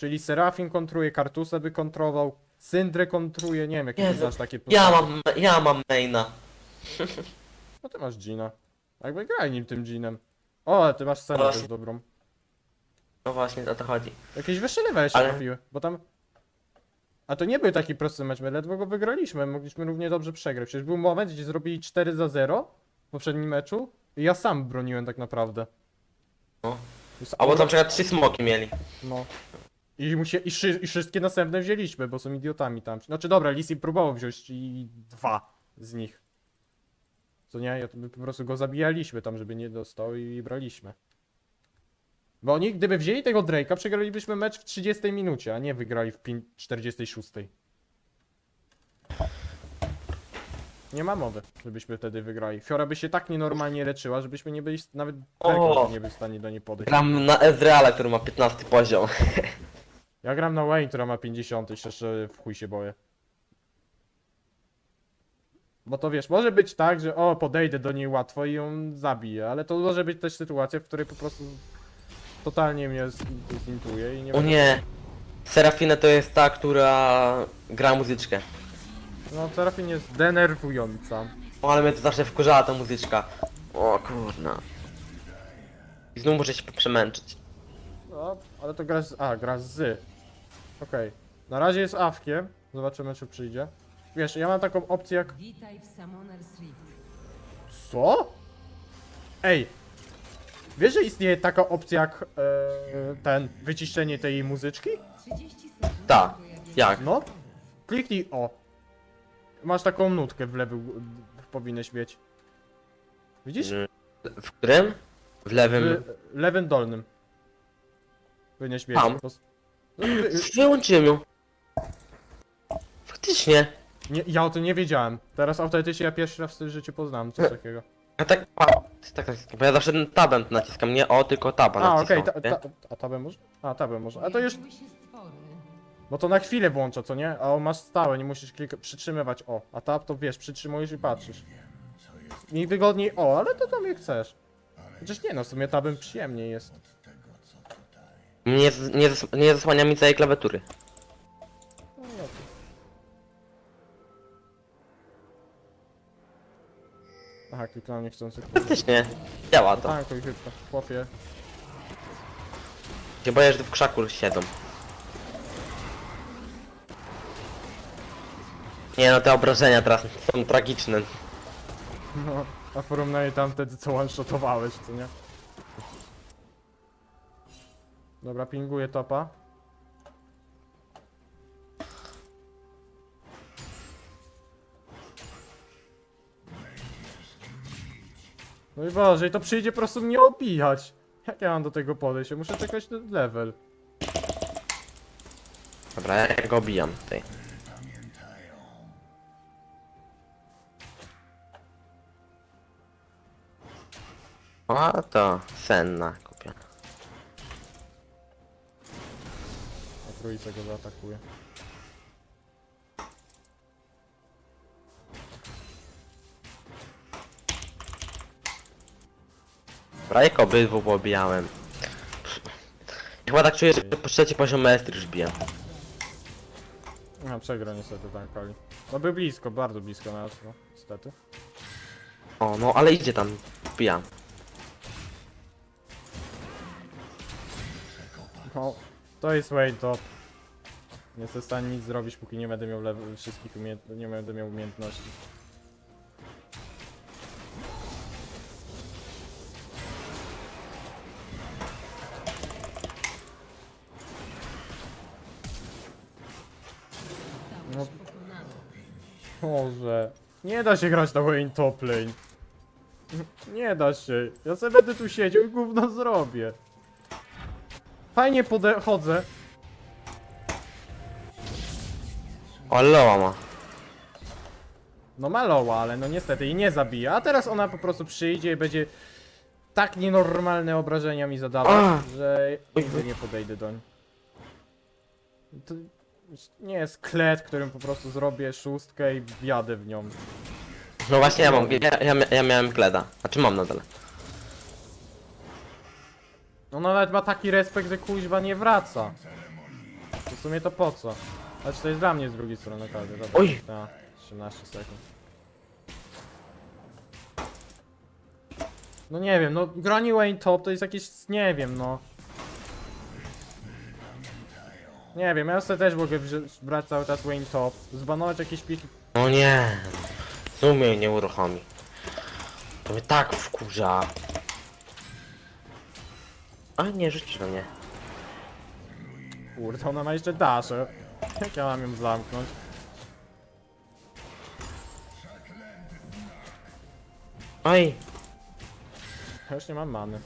Czyli Serafin kontruje, Kartusa by kontrował, Syndrę kontruje, nie wiem jakie Jezu, znasz takie Ja mam, ja mam maina. No ty masz Gina. Jakby graj nim tym Ginem. O, ale ty masz Właśnie. też dobrą. No właśnie, o to chodzi. Jakieś wyszelewe się Ale- trafiły, bo tam... A to nie był taki prosty mecz, my ledwo go wygraliśmy, mogliśmy równie dobrze przegrać. Przecież był moment, gdzie zrobili 4 za 0 w poprzednim meczu i ja sam broniłem tak naprawdę. No. Jest Albo ora- tam przykład trzy smoki mieli. No. I, musie, i, szy, I wszystkie następne wzięliśmy, bo są idiotami tam. Znaczy dobra, Lisi próbował wziąć i dwa z nich. Co nie? Ja to my po prostu go zabijaliśmy tam, żeby nie dostał i braliśmy. Bo oni, gdyby wzięli tego Drake'a, przegralibyśmy mecz w 30 minucie, a nie wygrali w pię- 46. Nie ma mowy, żebyśmy wtedy wygrali. Fiora by się tak nienormalnie leczyła, żebyśmy nie byli, nawet! Drake'a nie był w stanie do niej podejść. Gram na Ezreala, który ma 15 poziom. Ja gram na Wayne, która ma 50 i szczerze w chuj się boję. Bo to wiesz, może być tak, że o, podejdę do niej łatwo i ją zabiję, ale to może być też sytuacja, w której po prostu totalnie mnie zin- zintuje i nie O będę- nie. Serafina to jest ta, która gra muzyczkę. No, Serafin jest denerwująca. O, ale mnie to zawsze wkurzała ta muzyczka. O kurna. I znów muszę się przemęczyć. No, ale to gra z... A, gra z. Okej. Na razie jest awkiem. Zobaczymy, czy przyjdzie. Wiesz, ja mam taką opcję jak... Witaj w Summoner's Rift. Co? Ej! Wiesz, że istnieje taka opcja jak e, ten, wyciszczenie tej muzyczki? 30 sekund. Tak. do pojawienia Jak? No. Kliknij o. Masz taką nutkę w lewy, powinieneś mieć. Widzisz? W którym? W lewym. W lewym dolnym. Powinieneś mieć. Tam. No, wy- Wyłączyłem ją. Faktycznie. Nie, ja o tym nie wiedziałem. Teraz autentycznie ja pierwszy raz w swoim życiu poznałem coś takiego. A tak, a, tak, tak, bo ja zawsze ten tabem naciskam, nie o, tylko taba A, okej, naciskam. ta, nie? ta, a tabę może? A, tabę może. A to już, Pojawiły się stwory. bo to na chwilę włącza, co nie? A on masz stałe, nie musisz klikać, przytrzymywać o. A tab to wiesz, przytrzymujesz i patrzysz. Mi wygodniej o, ale to tam jak chcesz. Chociaż nie no, w sumie tabem przyjemniej jest. Nie, z- nie, zas- nie zasłania mi całej klawiatury. No, no to- Aha, kliknąłem niechcący. Faktycznie. Działa to. Tankuj chyba, chłopie. Się boję, że w krzaku siedzą. Nie no, te obrażenia teraz są tragiczne. No, a w porównaniu tam wtedy co one-shotowałeś, co nie? Dobra, pinguję topa. No i Boże, to przyjdzie po prostu mnie obijać. Jak ja mam do tego podejść? Muszę czekać na level. Dobra, ja go obijam tutaj. O, to senna trójce go zaatakuje. Dobra, jak obydwu pobijałem. Chyba tak czuję, że po trzeci poziom maestry już biję. A, przegra niestety ten Kali. No był blisko, bardzo blisko nas, no, niestety. O, no ale idzie tam, bijam. To jest Wayne top. Nie jestem w stanie nic zrobić, póki nie będę miał level, wszystkich nie będę miał umiejętności. No. Boże. Nie da się grać na Wayne top lane. Nie da się. Ja sobie będę tu siedział i gówno zrobię. Fajnie podchodzę. O, Loa ma. No maloła, ale no niestety jej nie zabija. A teraz ona po prostu przyjdzie i będzie tak nienormalne obrażenia mi zadawać, A! że nigdy nie podejdę do niej. To nie jest klet, którym po prostu zrobię szóstkę i wjadę w nią. No właśnie ja mam, ja, ja, ja miałem kleda. Znaczy mam nadal. No nawet ma taki respekt, że kuźwa nie wraca. w sumie to po co? Znaczy to jest dla mnie z drugiej strony okazja. Dobra, Oj! Ta, 18 sekund. No nie wiem, no granie Wayne Top to jest jakieś, nie wiem, no. Nie wiem, ja sobie też mogę brać cały czas Wayne Top, zbanować jakieś piki. No nie. Zoom mnie nie uruchomi. To mnie tak wkurza. A nie, rzucisz na mnie. Kurde, ona ma jeszcze dasze. Jak ja mam ją zamknąć? Oj, Ja już nie mam many.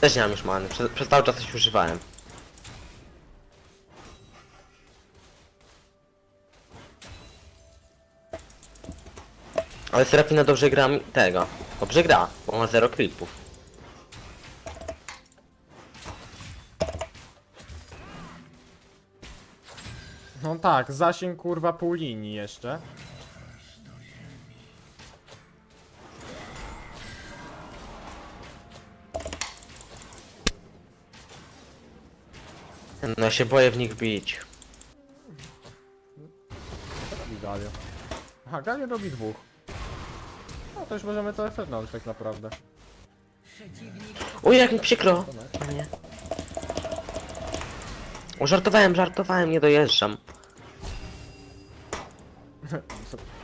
też nie mam już many. Przez, przez cały czas coś używałem. Ale Serafina dobrze gra mi- tego. Dobrze gra, bo ma zero creepów. Tak, zasięg kurwa pół linii jeszcze. No się boję w nich bić. Co robi Galio? Aha, Galio robi dwóch. No to już możemy to efektnąć tak naprawdę. Oj, jak mi przykro. Nie. O, żartowałem, żartowałem, nie dojeżdżam.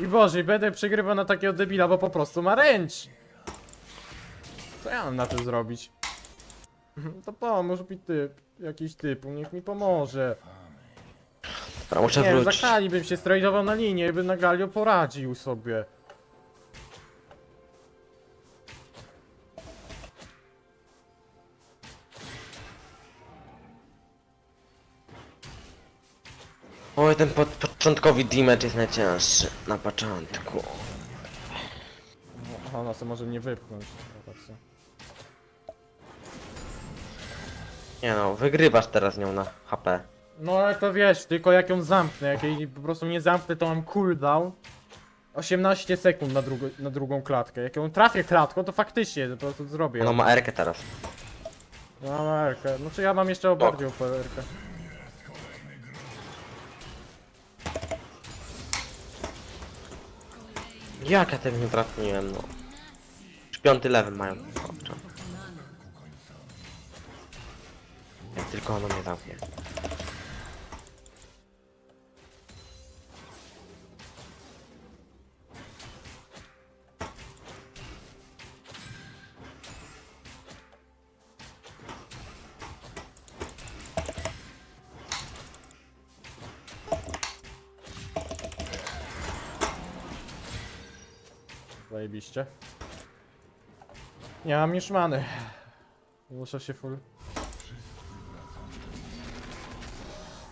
I Boże, i będę przegrywał na takiego debila, bo po prostu ma ręcz! Co ja mam na to zrobić? To pomóż mi typ, jakiś typu, niech mi pomoże. Dobra, muszę Nie wrócić. za Kali bym się strajdował na linię i bym na Galio poradził sobie. Oj, ten po początkowy damage jest najcięższy. Na początku. No, Ona sobie może mnie wypchnąć. Se. Nie no, wygrywasz teraz nią na HP. No ale to wiesz, tylko jak ją zamknę, jak jej po prostu nie zamknę, to mam cooldown 18 sekund na, drugo, na drugą klatkę. Jak ją trafię klatką, to faktycznie po prostu zrobię. Ona ją. ma Erkę teraz. Ja mam ARkę. No czy ja mam jeszcze o bardziej OP ARkę. Jak ja tego nie trafiłem, no. Już piąty level mają. Dobrze. Jak tylko ona mnie zamknie. Zajebiście. Nie mam już many. Muszę się full...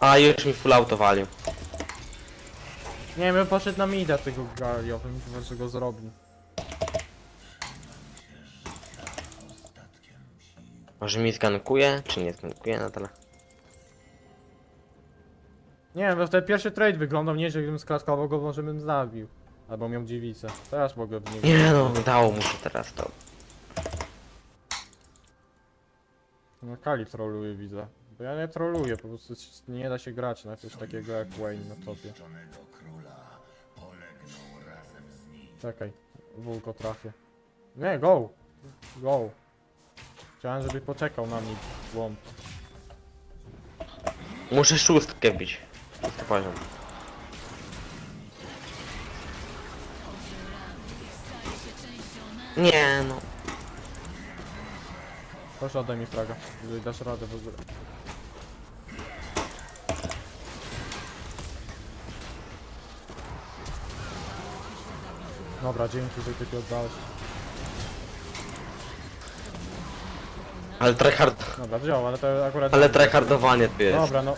A, już mi full auto walił. Nie wiem, poszedł na mida tego Galio, bym chyba, że go zrobił. Może mi zgankuje, czy nie zgankuje na tyle? Nie wiem, bo ten pierwszy trade wyglądał nieźle, gdybym sklaskował go, może bym zabił. Albo miał dziewicę. Teraz mogę w niego... Nie no, dało mu się teraz to. No Kali troluje, widzę. Bo ja nie troluję, po prostu nie da się grać na coś takiego jak Wayne na topie. Czekaj, wulko trafię. Nie, go! Go! Chciałem, żeby poczekał na mnie łąb. Muszę szóstkę bić. Szósty poziom. Nie no. Proszę oddaj mi fraga, jeżeli dasz radę w ogóle. Dobra, dzięki, że ty oddałeś. Ale tryhard... Dobra, wziął, ale to akurat... Ale tryhardowanie tu jest. Dobra, no.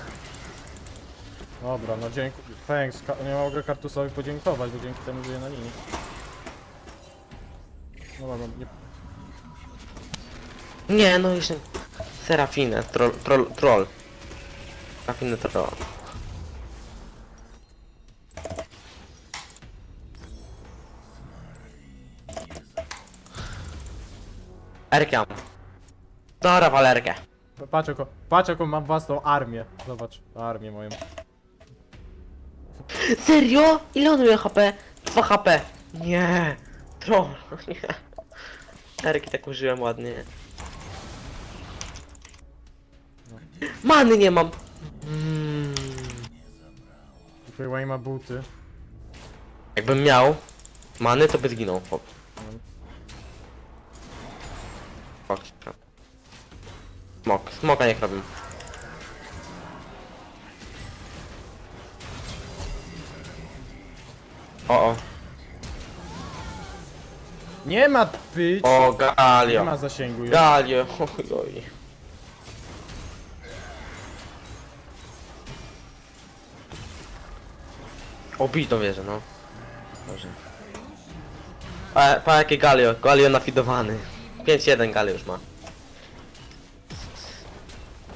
Dobra, no dziękuję. Thanks, Ka nie mogę Kartusowi podziękować, bo dzięki temu żyję na linii. No dobra, nie... Nie no, jeszcze... Serafinę, troll, troll, troll. Serafinę troll. Erkę mam. Dobra, walerkę. Patrz jaką, patrz jaką mam własną armię. Zobacz, armię moją. Serio? Ile on miał HP? 2 HP. Nie. Troll. Nie. Erki tak użyłem ładnie. Many nie mam. Mm. Tutaj ma buty. Jakbym miał many, to by zginął. Hop. Fuck. Smok. Smoka nie robię. O, o. Nie ma być! O, Nie Galio. ma zasięgu już. Galio. Oj, oj. Obij to wierzę, no. Dobrze. Pa, pa jakie Galio. Galio nafidowany. 5-1 Galio już ma.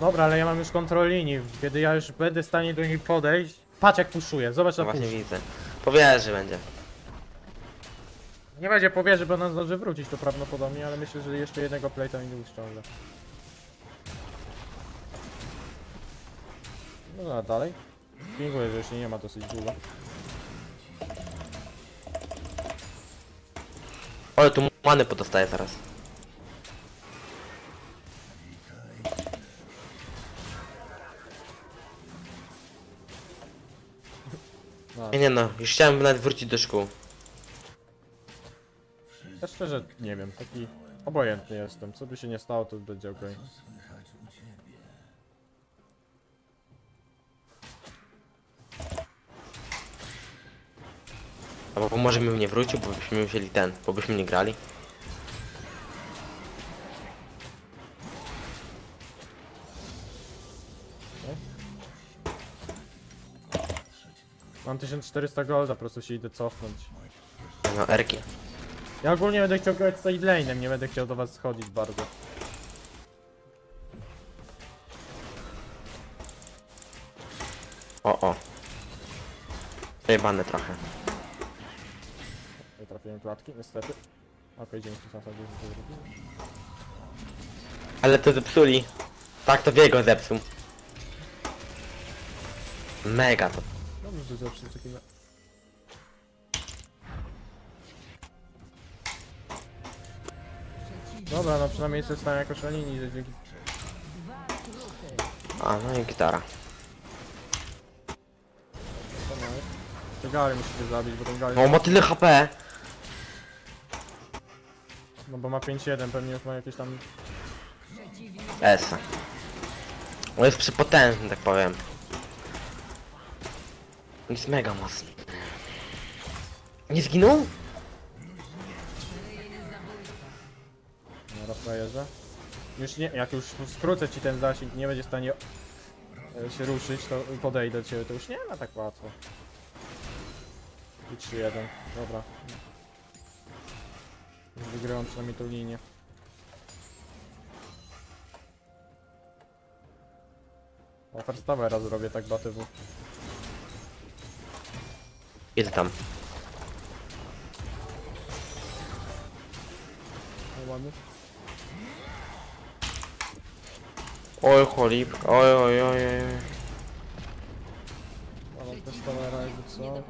Dobra, ale ja mam już kontrolę linii. Kiedy ja już będę w stanie do niej podejść. Patrz jak puszuję, zobacz No na właśnie widzę. Powierzy będzie. Nie będzie powierzy, bo ona zdąży wrócić to prawdopodobnie, ale myślę, że jeszcze jednego playta mi nie uściąga. No a dalej. Pinguję, że już nie ma dosyć długo. Ale tu many podostaję zaraz. No. Nie, nie no, już chciałem nawet wrócić do szkół. Ja szczerze nie wiem, taki obojętny jestem. Co by się nie stało, to będzie okej. Albo może bym nie wrócił, bo byśmy musieli ten, bo byśmy nie grali. Mam 1400 golda, po prostu się idę cofnąć. No, Erki. Ja ogólnie będę chciał grać side lane'em, nie będę chciał do was schodzić bardzo. O, o. Przejebane trochę. Nie trafiłem klatki, niestety. Okej, dzięki za to, że to. Ale to zepsuli. Tak, to Wiego zepsuł. Mega to. Dobrze, że zawsze takiego... Dobra, no przynajmniej jestem w stanie jakoś na linii, że dzięki... A, no i gitara. To Gali musicie zabić, bo ten Gali... No, ma tyle HP. No bo ma 5-1, pewnie już ma jakieś tam... S. On jest przepotężny, tak powiem. Jest mega mocny. Nie zginął? Frajerze. Już nie, jak już skrócę ci ten zasięg, nie będzie w stanie e, się ruszyć, to podejdę do ciebie, to już nie ma tak łatwo. I 3-1, dobra. Wygrałem przynajmniej tą linię. O, first towera zrobię tak batywu. Ile tam? No ładnie. Oj, cholip. Oj, oj, oj, oj. Ale first towera jakby co?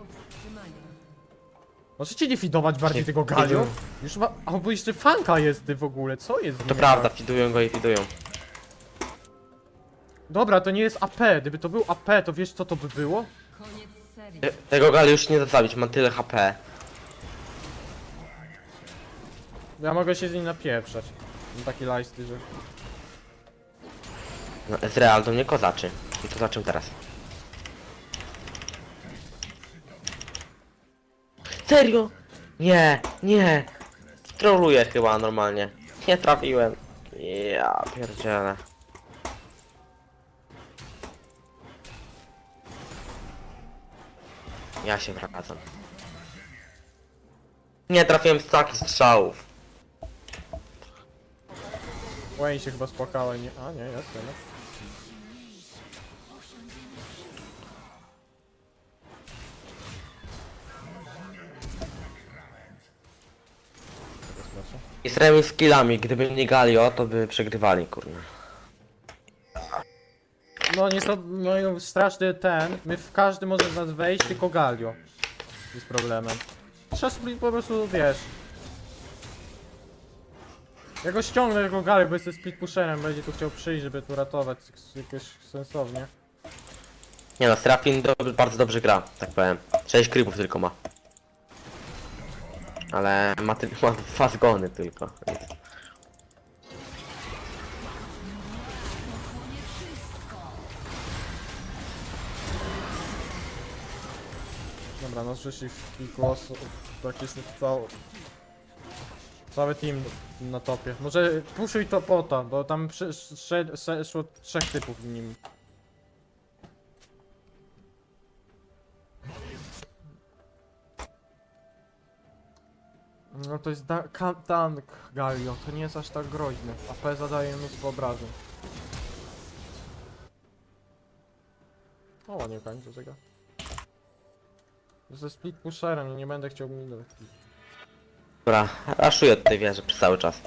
Możecie nie fidować bardziej Nie tego Galio? Już ma... Albo jeszcze fanka jest ty w ogóle, co jest z To nim prawda, fidują go i fidują. Dobra, to nie jest AP. Gdyby to był AP, to wiesz co to by było? Koniec serii. Te- Tego gali już nie da zabić, ma tyle HP. Ja mogę się z nim napieprzać. Mam taki lajsty, że... No, Ezreal do mnie kozaczy. I to za teraz? Serio? Nie, nie. Troluję chyba normalnie. Nie trafiłem. Ja pierdzielę. Ja się wracam. Nie trafiłem z takich strzałów. Wayne się chyba spłakała nie... A nie, jest jednak. Z remis z killami, gdyby nie Galio, to by przegrywali, kurna. no nie są, no straszny ten, my w każdy może z nas wejść, tylko Galio. Jest problemem. Trzeba split po prostu, wiesz. Ja go ściągnę jako Galio, bo jestem split pusherem, będzie tu chciał przyjść, żeby tu ratować jakoś sensownie. Nie no, Serafin do, bardzo dobrze gra, tak powiem. 6 creepów tylko ma. Ale ma, ty, ma dwa zgony tylko. Dobra, no w kilku osób, jest cały... Cały team na topie. Może puszuj to pota, bo tam szło trzech typów w nim. No to jest da- ka- tank Galio, to nie jest aż tak groźny. AP zadaje mnóstwo obrażeń. O, ładnie końcu tego. Ze split pusherem, nie będę chciał minąć. Dobra, raszuję od tej wieży przez cały czas.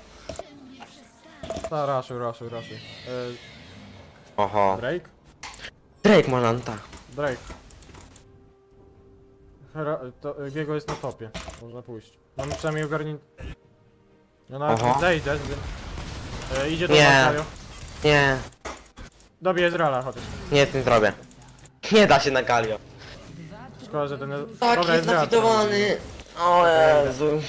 Ta, raszuj, raszuj, raszuj. E, Oho. Drake? Drake można, no tak. Drake. Hera, to, e, Giego jest na topie. Można pójść. Mamy przynajmniej ogarnię... No nawet zejdę. E, idzie do Nie. Nie, Dobie Ezreala chociaż. nie, nie zrobię. Nie da się na Galio. Szkoda, że ten... Tak, Dobra, jest Ezreal nafidowany. O Jezu.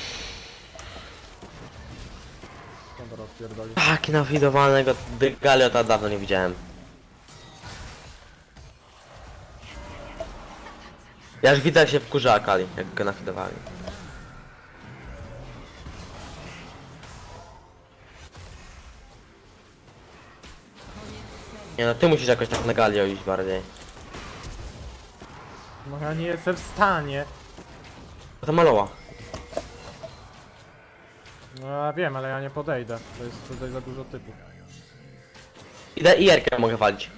Dobra, odpierdoli. Taki nafidowanego Galio to dawno nie widziałem. Ja już widzę się wkurza Akali, jak go nafidowali. Nie no, ty musisz jakoś tak na Galio iść bardziej. No ja nie jestem w stanie. To maloła. No ja wiem, ale ja nie podejdę. To jest tutaj za dużo typów. Idę i Jerkę mogę walić.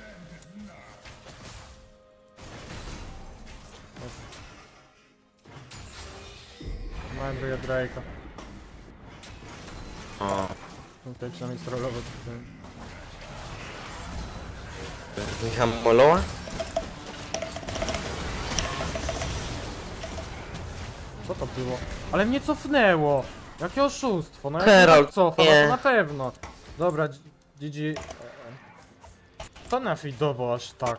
Drugie Drake'a. O. Tutaj przynajmniej strollować. Michał Moloła? Co to było? Ale mnie cofnęło! Jakie oszustwo, no jak Herald, cofa, no nie. to na pewno. Dobra, GG... To nafidował aż tak.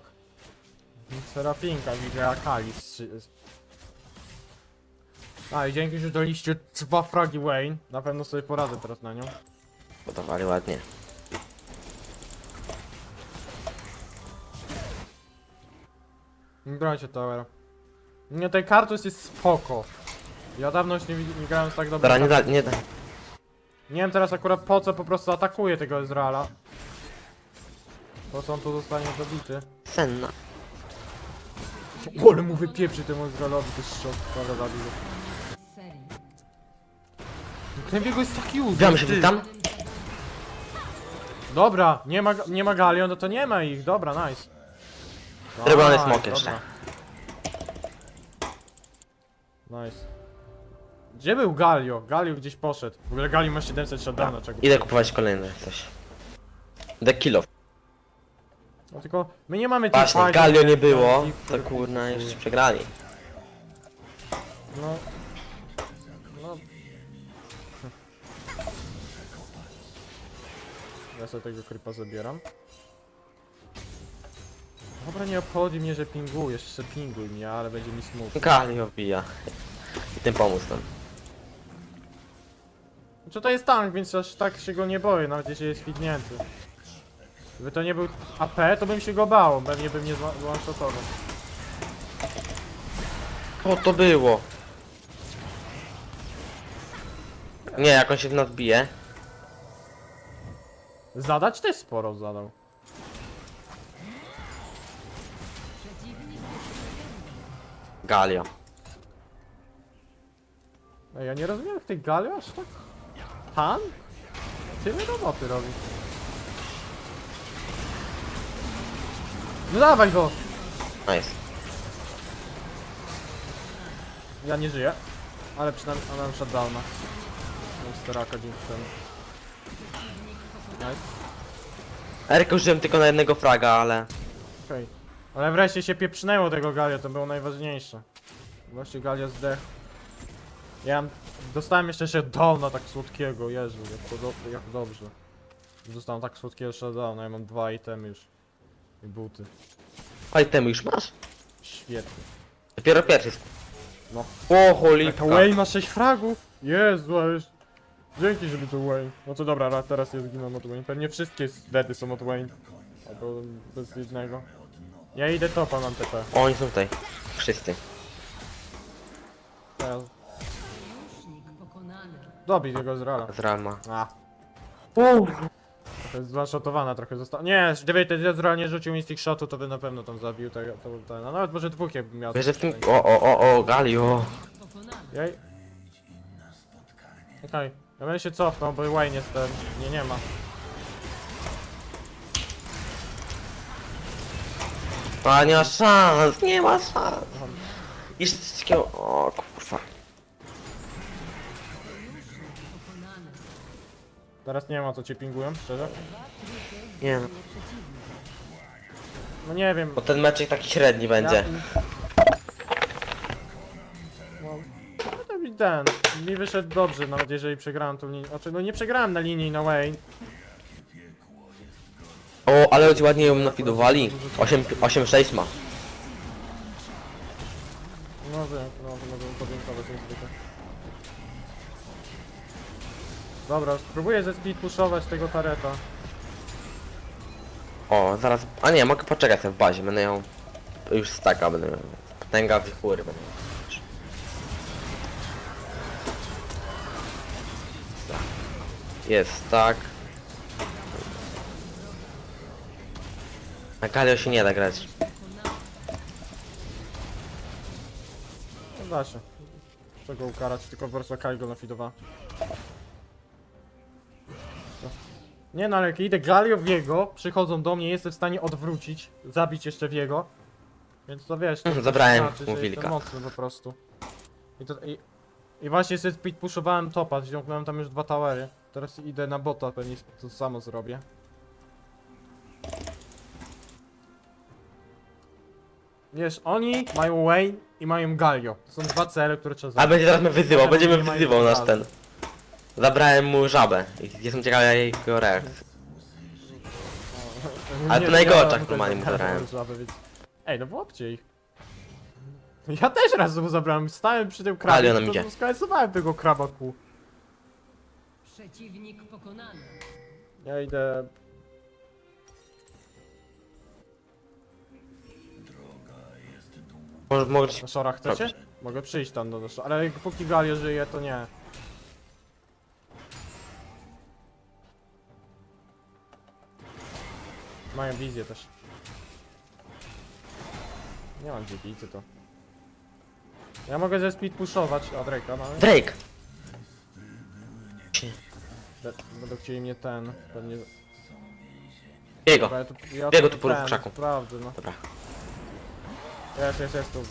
Serafinka, widzę Akali strzy- A i dzięki, że daliście dwa fragi Wayne. Na pewno sobie poradzę teraz na nią. Budowali ładnie. Nie grajcie Tower. Nie, ten kartus jest spoko. Ja dawno już nie, wi- nie grałem z tak dobrym Dobra, nie da, nie da. Nie wiem teraz akurat po co po prostu atakuje tego Ezreala. Po co on tu zostanie zabity. Senna. Ale mu wypieprzy temu Ezrealowi, to jest szok, prawda. Serii. Ten biegu jest taki uzy. Wbijamy się ty. tam? Dobra, nie ma, nie ma Galion, no to nie ma ich, dobra, nice. Zrobiony Nice, smok dobra. jeszcze. Nice. Gdzie był Galio? Galio gdzieś poszedł. W ogóle Galio ma 700 shutdowna, czego? Idę kupować kolejne coś. The kill off. No tylko my nie mamy Właśnie, teamfightu, Galio nie było, to kurna jeszcze przegrali. No. Ja sobie tego krypa zabieram. Dobra, nie obchodzi mnie, że pingujesz, jeszcze pinguj mnie, ale będzie mi smutno. Galio wbija. I tym pomóc tam. Znaczy to jest tank, więc aż tak się go nie boję, nawet jeśli jest fidnięty. Gdyby to nie był AP, to bym się go bał, pewnie bym nie one-shotował. Co to było? Nie, jak on się w nas bije. Zadać też sporo zadał. Galio. Ej, ja nie rozumiem jak tej gali aż tak... Tank? Tyle roboty robi. No dawaj go! Nice. Ja nie żyję. Ale przynajmniej mam shutdowna. Mam staraka dzięki temu. Nice. Erkę użyłem tylko na jednego fraga, ale... Okej. Ale wreszcie się pieprznęło tego Galia, to było najważniejsze. Właśnie Galia zdechł. Ja mam- dostałem jeszcze shutdowna tak słodkiego, Jezu, jak to do, jak dobrze. Dostałem tak słodkiego shutdowna, ja mam dwa itemy już. I buty. A itemy już masz? Świetnie. Dopiero pierwszy. No. O, cholipka. to Wayne ma 6 fragów? Jezu, ale... Dzięki, żeby to Wayne. No to dobra, ra- teraz jest giną od Wayne. Pewnie wszystkie dedy są od Wayne. Albo bez jednego. Ja idę topa, mam TP. O, oni są tutaj. Wszyscy. Teraz... Dobij tego z Rala. Z Rama. A, Uuu. trochę zlaszotowana trochę została. Nie, gdyby ten Ezreal nie rzucił Mystic Shotu, to by na pewno tam zabił tego, to, to, no, nawet może dwóch jakby miał. Wiesz, że w tym... O, o, o, o, Galio. Jej. Okej, ja będę się cofnął, bo Wayne jest ten. Nie, nie ma. A, nie ma szans, nie ma szans. Jeszcze coś takiego... O, kurwa. Teraz nie ma co cię pingują, szczerze. Nie no. No nie wiem. Bo ten meczek taki średni będzie. Ja... ten. Mi wyszedł dobrze, nawet jeżeli przegrałem tą linię. Znaczy, no nie przegrałem na linii na Wayne. O, ale ludzie ładnie ją nafidowali. 8-6 ma. No wiem, no to mogę zwykle. Dobra, spróbuję ze speed pushować tego tareta. O, zaraz... A nie, mogę poczekać sobie w bazie, będę ją... Już staka będę miał. Potęga wichury będę miał. Jest tak. Na Galio się nie da grać. No da się. Czego ukarać, tylko po prostu Kali go nafidowa. Nie no, ale jak idę Galio w jego, przychodzą do mnie, jestem w stanie odwrócić, zabić jeszcze w jego. Więc to wiesz, to Mhm, zabrałem znaczy, mu wilka. jestem mocny po prostu. I, to, i, i właśnie sobie speed pushowałem topa, ściągnąłem tam już dwa towery. Teraz idę na bota, pewnie to samo zrobię. Wiesz, oni mają Wayne i mają Galio. To są dwa cele, które trzeba A będzie teraz mnie wyzywał, będzie mnie Nie mają wyzywał nasz razu. ten. Zabrałem mu żabę. I jestem ciekawy jego reakcji. Ale to na jego oczach normalnie mu zabrałem więc... Ej, no wyłapcie ich. Ja też raz mu zabrałem, stałem przy tym krabie, Ale on to idzie. tego kraba ku. Przeciwnik pokonany. Ja idę... Może, może Na szora chcecie? Dobrze. Mogę przyjść tam do szora, ale jak póki Galio żyje, to nie. Mają wizję też. Nie mam gdzie widzę to. Ja mogę ze speed pushować, a Drake'a mamy. Drake! Be- Będą chcieli mnie ten, pewnie... Jego. Dobra, ja tu, ja Biegł tu po ten, krzaku. Prawda, no. Dobra. Jest, jest, jest tu.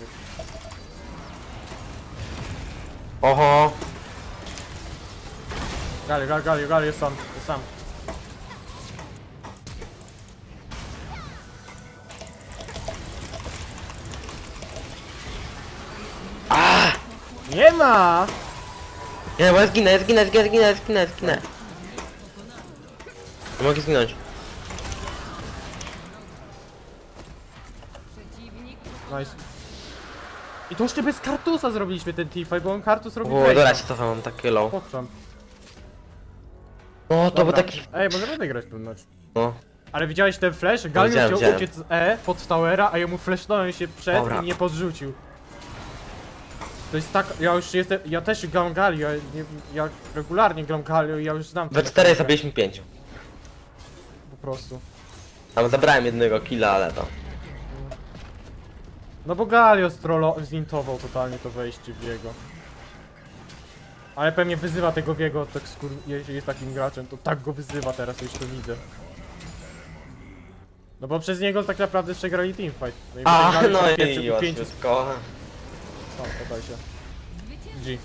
Oho! Galio, Galio, Galio, Galio, jest sam, jest sam. Nie ma! Nie, bo ja zginę, ja zginę, zginę, zginę, zginę, zginę. Nie mogę zginąć. Nice. I to jeszcze bez kartusa zrobiliśmy ten teamfight, bo on kartus robi O, dobra, się cofam, mam takie low. Pokrzam. No, to był Dobra. taki... Ej, możemy wygrać ten mecz. No. Ale widziałeś ten flash? Galio widziałem, chciał widziałem. uciec z E pod towera, a ja mu flashnąłem się przed Dobra. i mnie podrzucił. To jest tak, ja już jestem, ja też gram Galio, ja, nie, ja regularnie gram Galio i ja już znam We cztery mechanikę, zabiliśmy pięciu. Prostu. Tam zabrałem jednego killa, ale to... No bo Galio strollo, zintował totalnie to wejście w jego. Ale pewnie wyzywa tego Wiego, tak skur... jeśli jest takim graczem, to tak go wyzywa teraz, już to widzę. No bo przez niego tak naprawdę przegrali teamfight. No i A, Galio no i po pięciu łatwiutko. O, podaj się. G.